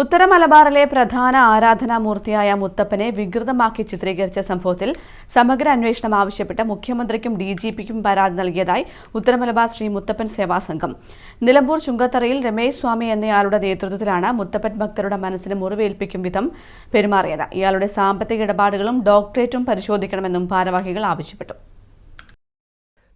ഉത്തര മലബാറിലെ പ്രധാന ആരാധനാമൂർത്തിയായ മുത്തപ്പനെ വികൃതമാക്കി ചിത്രീകരിച്ച സംഭവത്തിൽ സമഗ്ര അന്വേഷണം ആവശ്യപ്പെട്ട് മുഖ്യമന്ത്രിക്കും ഡി ജി പിക്കും പരാതി നൽകിയതായി ഉത്തര മലബാർ ശ്രീ മുത്തപ്പൻ സേവാ സംഘം. നിലമ്പൂർ ചുങ്കത്തറയിൽ രമേശ് സ്വാമി എന്നയാളുടെ നേതൃത്വത്തിലാണ് മുത്തപ്പൻ ഭക്തരുടെ മനസ്സിന് മുറിവേൽപ്പിക്കും വിധം പെരുമാറിയത്. ഇയാളുടെ സാമ്പത്തിക ഇടപാടുകളും ഡോക്ടറേറ്റും പരിശോധിക്കണമെന്നും ഭാരവാഹികൾ ആവശ്യപ്പെട്ടു.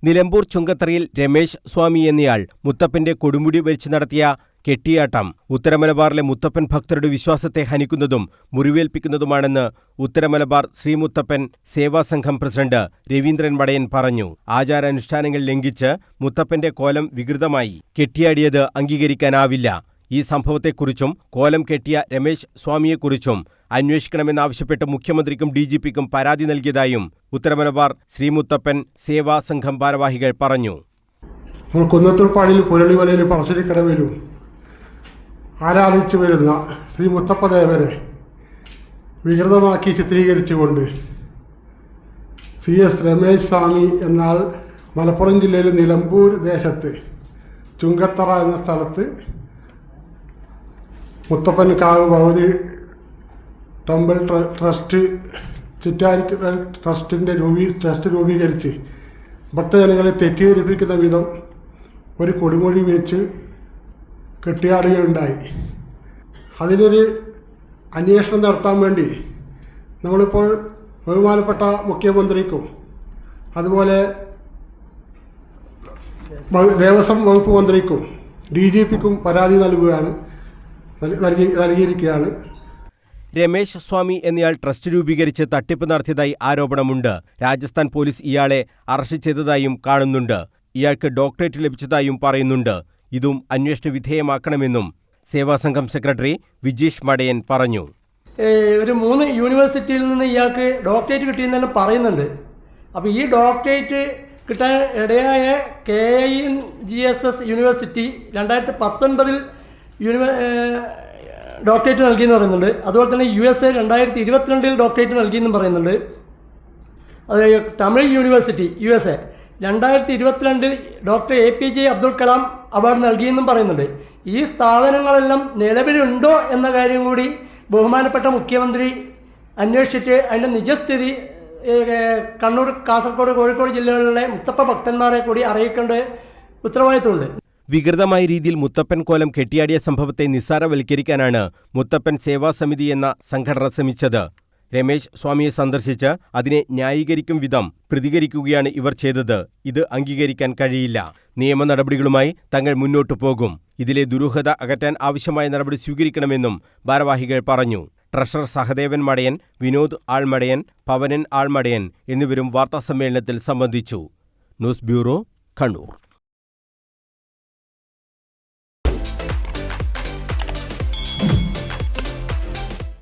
നിലമ്പൂർ ചുങ്കത്തറയിൽ രമേശ് സ്വാമി എന്നയാൾ മുത്തപ്പന്റെ കൊടുമുടി വലിച്ചു നടത്തിയ കെട്ടിയാട്ടം. ഉത്തരമലബാറിലെ മുത്തപ്പൻ ഭക്തരുടെ വിശ്വാസത്തെ ഹനിക്കുന്നതും മുറിവേൽപ്പിക്കുന്നതുമാണെന്ന് ഉത്തരമലബാർ ശ്രീമുത്തപ്പൻ സേവാസംഘം പ്രസിഡന്റ് രവീന്ദ്രൻ വടയൻ പറഞ്ഞു. ആചാരാനുഷ്ഠാനങ്ങൾ ലംഘിച്ച് മുത്തപ്പന്റെ കോലം വികൃതമായി. കെട്ടിയാടിയത് അംഗീകരിക്കാനാവില്ല. ഈ സംഭവത്തെക്കുറിച്ചും കോലം കെട്ടിയ രമേശ് സ്വാമിയെക്കുറിച്ചും അന്വേഷിക്കണമെന്നാവശ്യപ്പെട്ട് മുഖ്യമന്ത്രിക്കും ഡി ജി പിക്കും പരാതി നൽകിയതായും ഉത്തരമലബാർ ശ്രീമുത്തപ്പൻ സേവാ സംഘം ഭാരവാഹികൾ പറഞ്ഞു. നമ്മൾ കുന്നത്തുൾപ്പാടിയിൽ പുരളിമലയിൽ പറശ്ശിനിക്കടവിലും ആരാധിച്ചു വരുന്ന ശ്രീ മുത്തപ്പദേവരെ വികൃതമാക്കി ചിത്രീകരിച്ചുകൊണ്ട് സി എസ് രമേശ് സ്വാമി എന്നാൽ മലപ്പുറം ജില്ലയിലെ നിലമ്പൂർ ദേശത്ത് ചുങ്കത്തറ എന്ന സ്ഥലത്ത് മുത്തപ്പൻ കാവ് ഭൗതി ടെമ്പിൾ ട്രസ്റ്റ് ചിറ്റാരിക്കൽ ട്രസ്റ്റിന്റെ രൂപീ ട്രസ്റ്റ് രൂപീകരിച്ച് ഭക്തജനങ്ങളെ തെറ്റിദ്ധരിപ്പിക്കുന്ന വിധം ഒരു കൊടുമൊഴി വെച്ച് കെട്ടിയാടുകയുണ്ടായി. അതിനൊരു അന്വേഷണം നടത്താൻ വേണ്ടി നമ്മളിപ്പോൾ ബഹുമാനപ്പെട്ട മുഖ്യമന്ത്രിക്കും അതുപോലെ ദേവസ്വം വകുപ്പ് മന്ത്രിക്കും ഡി ജി പിക്കും പരാതി നൽകുകയാണ് നൽകി നൽകിയിരിക്കുകയാണ്. രമേശ് സ്വാമി എന്നയാൾ ട്രസ്റ്റ് രൂപീകരിച്ച് തട്ടിപ്പ് നടത്തിയതായി ആരോപണമുണ്ട്. രാജസ്ഥാൻ പോലീസ് ഇയാളെ അറസ്റ്റ് ചെയ്തതായും കാണുന്നുണ്ട്. ഇയാൾക്ക് ഡോക്ടറേറ്റ് ലഭിച്ചതായും പറയുന്നുണ്ട്. ഇതും അന്വേഷണ വിധേയമാക്കണമെന്നും സേവാസംഘം സെക്രട്ടറി വിജീഷ് മടയൻ പറഞ്ഞു. ഒരു മൂന്ന് യൂണിവേഴ്സിറ്റിയിൽ നിന്ന് ഇയാൾക്ക് ഡോക്ടറേറ്റ് കിട്ടിയെന്നെല്ലാം പറയുന്നുണ്ട്. അപ്പോൾ ഈ ഡോക്ടറേറ്റ് കിട്ടാൻ ഇടയായ K I N G S S university രണ്ടായിരത്തി പത്തൊൻപതിൽ യൂണിവേ ഡോക്ടറേറ്റ് നൽകിയെന്ന് പറയുന്നുണ്ട്. അതുപോലെ തന്നെ യു എസ് എ രണ്ടായിരത്തി ഇരുപത്തിരണ്ടിൽ ഡോക്ടറേറ്റ് നൽകിയെന്നും പറയുന്നുണ്ട്. അത് Tamil university U S A. രണ്ടായിരത്തി ഇരുപത്തിരണ്ടിൽ doctor A P J Abdul Kalam award നൽകിയെന്നും പറയുന്നുണ്ട്. ഈ സ്ഥാപനങ്ങളെല്ലാം നിലവിലുണ്ടോ എന്ന കാര്യം കൂടി ബഹുമാനപ്പെട്ട മുഖ്യമന്ത്രി അന്വേഷിച്ചിട്ട് അതിന്റെ നിജസ്ഥിതി കണ്ണൂർ കാസർഗോഡ് കോഴിക്കോട് ജില്ലകളിലെ മുത്തപ്പ ഭക്തന്മാരെ കൂടി അറിയിക്കേണ്ട ഉത്തരവാദിത്തമുണ്ട് വികൃതമായ രീതിയിൽ മുത്തപ്പൻ കോലം കെട്ടിയാടിയ സംഭവത്തെ നിസ്സാരവൽക്കരിക്കാനാണ് മുത്തപ്പൻ സേവാസമിതി എന്ന സംഘടന ശ്രമിച്ചത്. രമേശ് സ്വാമിയെ സന്ദർശിച്ച് അതിനെ ന്യായീകരിക്കും വിധം പ്രതികരിക്കുകയാണ് ഇവർ ചെയ്തത്. ഇത് അംഗീകരിക്കാൻ കഴിയില്ല. നിയമ നടപടികളുമായി തങ്ങൾ മുന്നോട്ടു പോകും. ഇതിലെ ദുരൂഹത അകറ്റാൻ ആവശ്യമായ നടപടി സ്വീകരിക്കണമെന്നും ഭാരവാഹികൾ പറഞ്ഞു. ട്രഷറർ സഹദേവൻ മടയൻ വിനോദ് ആൾമടയൻ പവനൻ ആൾമടയൻ എന്നിവരും വാർത്താസമ്മേളനത്തിൽ സംബന്ധിച്ചു. News bureau Kannur.